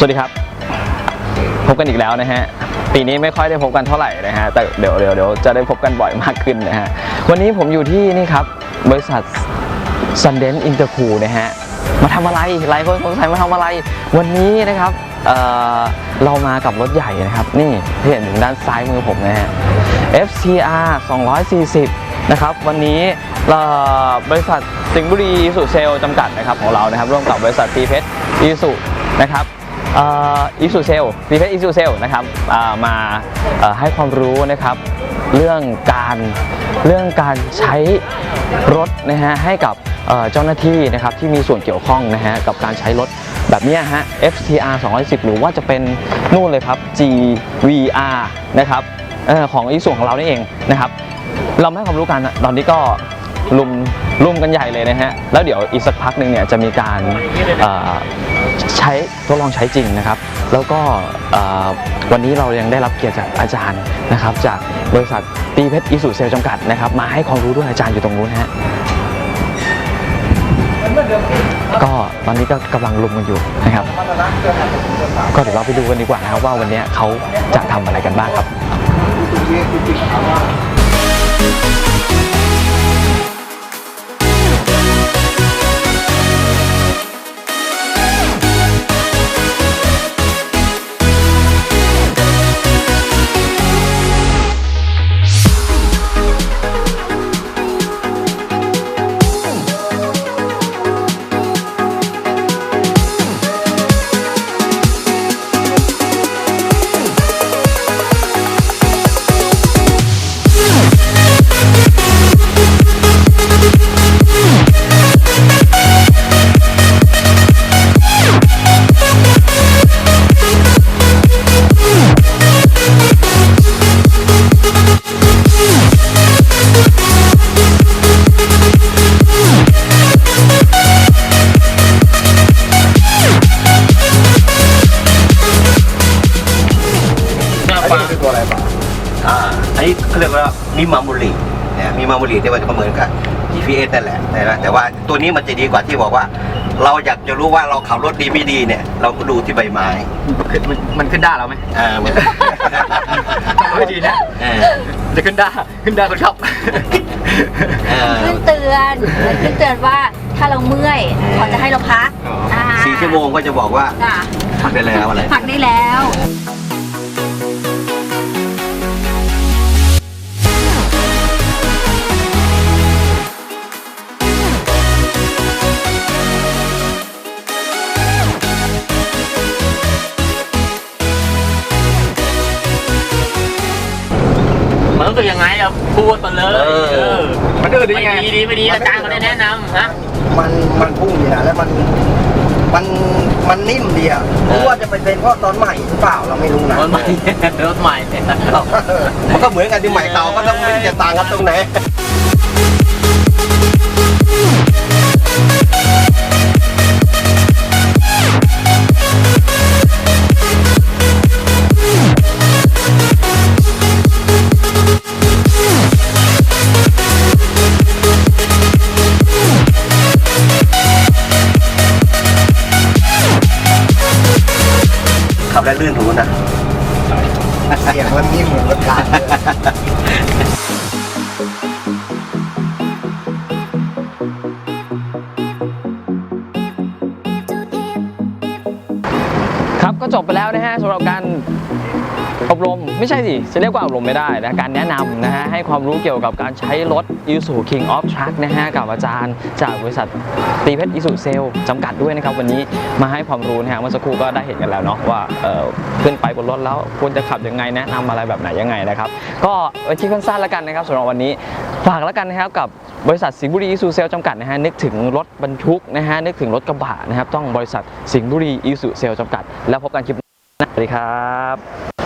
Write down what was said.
สวัสดีครับ พบกันอีกแล้วนะฮะ ปีนี้ไม่ค่อยได้พบกันเท่าไหร่นะฮะ แต่เดี๋ยวเดี๋ยวเดี๋ยวจะได้พบกันบ่อยมากขึ้นนะฮะ วันนี้ผมอยู่ที่นี่ครับ บริษัท s u n d e n c e Intercool นะฮะ มาทำอะไร หลายคนสงสัยมาทำอะไร วันนี้นะครับเเรามากับรถใหญ่นะครับ นี่ที่เห็นอยู่ด้านซ้ายมือผมนะฮะ FCR 240 นะครับ วันนี้บริษัทสิงห์บุรีสุเซลจำกัดนะครับของเรานะครับ ร่วมกับบริษัทตีเพชรอีสุนะครับ อีสุเซลตีเพชรอีสุเซลนะครับมาให้ความรู้นะครับเรื่องการเรื่องการใช้รถนะฮะให้กับเจ้าหน้าที่นะครับที่มีส่วนเกี่ยวข้องนะฮะกับการใช้รถแบบนี้ฮะ FTR 210 หรือว่าจะเป็นนู่นเลยครับ GVR นะครับออของอีส่วนของเรานี่เองนะครับ เราไม่ให้ความรู้กันตอนนี้ก็ ลุมลุมกันใหญ่เลยนะฮะ แล้วเดี๋ยวอีกสักพักหนึ่งเนี่ยจะมีการใช้ทดลองใช้จริงนะครับ แล้วก็วันนี้เรายังได้รับเกียรติจากอาจารย์นะครับ จากบริษัทตีเพชรอิสุเซลจำกัดนะครับ มาให้ความรู้ด้วยอาจารย์อยู่ตรงนู้นฮะก็ตอนนี้ก็กำลังลุมกันอยู่นะครับ ก็เดี๋ยวเราไปดูกันดีกว่านะครับว่าวันนี้เขาจะทำอะไรกันบ้างครับ อ่าอันนี้เขาเรียกว่ามิมามูรีเนี่ยมิมามูรีที่ว่าจะเหมือนกับ GPS นั่นแหละนะแต่ว่าตัวนี้มันจะดีกว่าที่บอกว่า เราอยากจะรู้ว่าเราขับรถดีไม่ดีเนี่ย เราก็ดูที่ใบไม้ขึ้นมันมันขึ้นได้แล้วไหมอ่ามัน ไม่ดีนะเออจะขึ้นได้ขึ้นได้คนขับ เออ ขึ้นเตือนขึ้นเตือนว่าถ้าเราเมื่อยเขาจะให้เราพักาสี่ชั่วโมงก็จะบอกว่าจ้ะพักได้แล้วอะไร พักได้แล้ว สึกยังไงอะพูดมาเลยเออ เออมันดื้อได้ไงไม่ดีดีไม่ดีอาจารย์เขาได้แนะนำฮะมันมันพุ่งดีนะแล้วมันมันมันนิ่มดีอะรู้ว่าจะไปเป็นเพราะตอนใหม่หรือเปล่าเราไม่รู้นะรถใหม่ รถใหม่เนี่ยมันก็เหมือนกันที่ใหม่เก่าก็ต้องไม่จะต่างกันตรงไหน ขับได้ลื่นหูนะ เสียงมันนิ่มเหมือนรถการครับก็จบไปแล้วนะฮะสำหรับการ อบรมไม่ใช่สิจะเรียกว่าอบรมไม่ได้นะการแนะนำนะฮะให้ความรู้เกี่ยวกับการใช้รถ i s u King of Truck นะฮะกับอาจารย์ จากบริษัทตีเพชรอิสุเซลจำกัดด้วยนะครับวันนี้มาให้ความรู้นะฮะเมื่อสักครู่ก็ได้เห็นกันแล้วเนาะว่าเอ่อขึ้นไปบนรถแล้วควรจะขับยังไงแนะนำอะไรแบบไหนยังไงนะครับก็ไว้ที่สั้นๆแล้วกันนะครับสำหรับวันนี้ฝากแล้วกันนะครับกับบริษัทสิงห์บุรีอิสุเซลจำกัดนะฮะนึกถึงรถบรรทุกนะฮะนึกถึงรถกระบะนะครับต้องบริษัทสิงห์บุรีอิสุเซลจำกัด แล้วพบกันคลิปหน้าสวัสดีครับ